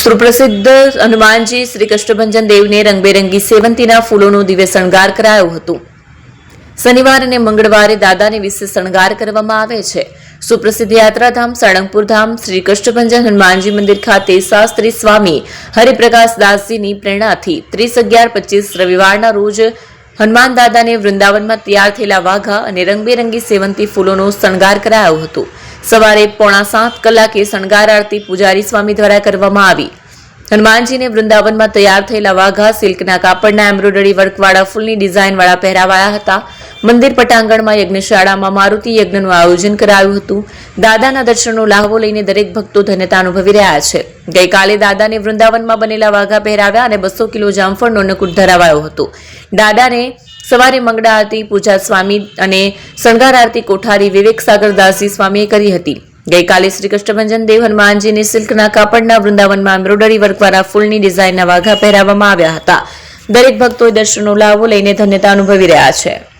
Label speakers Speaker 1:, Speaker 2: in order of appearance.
Speaker 1: સુપ્રસિદ્ધ હનુમાનજી શ્રી કૃષ્ણભંજન દેવને રંગબેરંગી સેવંતીના ફૂલોનો દિવ્ય શણગાર કરાયો હતો. શનિવાર અને મંગળવારે દાદાને વિશેષ શણગાર કરવામાં આવે છે. સુપ્રસિદ્ધ યાત્રાધામ સાળંગપુર ધામ શ્રી કૃષ્ણભંજન હનુમાનજી મંદિર ખાતે શાસ્ત્રી સ્વામી હરિપ્રકાશ દાસજીની પ્રેરણાથી ત્રીસ અગિયાર પચીસ રવિવારના રોજ હનુમાન દાદાને વૃંદાવનમાં તૈયાર થયેલા વાઘા અને રંગબેરંગી સેવંતી ફૂલોનો શણગાર કરાયો હતો. સવારે પોણા સાત કલાકે શણગાર આરતી પૂજારી સ્વામી દ્વારા કરવામાં આવી. હનુમાનજીને વૃંદાવનમાં તૈયાર થયેલા વાઘા, સિલ્કના કાપડના, એમ્બ્રોઇડરી, વર્કવાળા, ફૂલની ડિઝાઇનવાળા પહેરાવાયા હતા. મંદિર પટાંગણમાં યજ્ઞશાળામાં મારુતિ યજ્ઞનું આયોજન કરાયું હતું. દાદાના દર્શનનો લાહવો લઈને દરેક ભક્તો ધન્યતા અનુભવી રહ્યા છે. ગઈકાલે દાદાને વૃંદાવનમાં બનેલા વાઘા પહેરાવ્યા અને બસો કિલો જામફળનો નકુટ ધરાવાયો હતો. દાદાને સવારે મંગળા આરતી, પૂજા સ્વામી અને શણગાર આરતી કોઠારી વિવેક સાગરદાસજી સ્વામીએ કરી હતી. ગઈકાલે શ્રી કૃષ્ણભંજન દેવ હનુમાનજીને સિલ્કના કાપડના વૃંદાવનમાં એમ્બ્રોઇડરી વર્કવાળા ફૂલની ડિઝાઇનના વાઘા પહેરાવવામાં આવ્યા હતા. દરેક ભક્તોએ દર્શનનો લાભો લઈને ધન્યતા અનુભવી રહ્યા છે.